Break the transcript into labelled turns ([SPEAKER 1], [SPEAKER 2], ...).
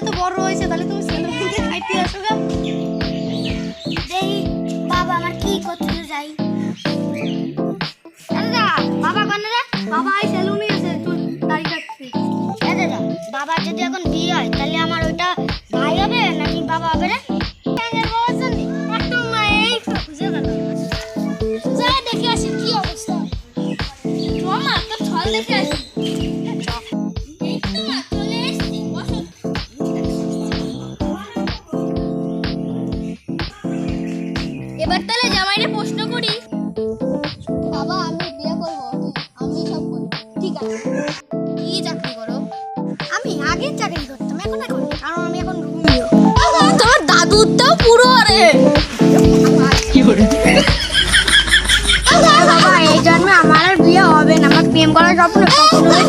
[SPEAKER 1] তো বড় হয়েছে তাহলে তুমি সেলুনকে খাইতে আসো গা বাবা আমার কি করতে যাই বাবা কেন বাবা এই সেলুনে আছে তুই দাড়ি কাটছিস দাদা যদি এখন বিয়ে হয় তাহলে আমার ওইটা ভাই হবে নাকি বাবা হবে রে দেখে আসি কি আসি। এবার তাহলে জামাইরে প্রশ্ন করি। বাবা আমি বিয়ে করব আমি সব করব। ঠিক আছে। কি চাকরি করো? আমি আগে চাকরি করতাম এখন এখন কারণ আমি এখন রুমিও তোমার দাদুরটাও পুরো রে। বাবা এই জন্মে আমার আর বিয়ে হবে না আমার প্রেম করার স্বপ্ন কখনোই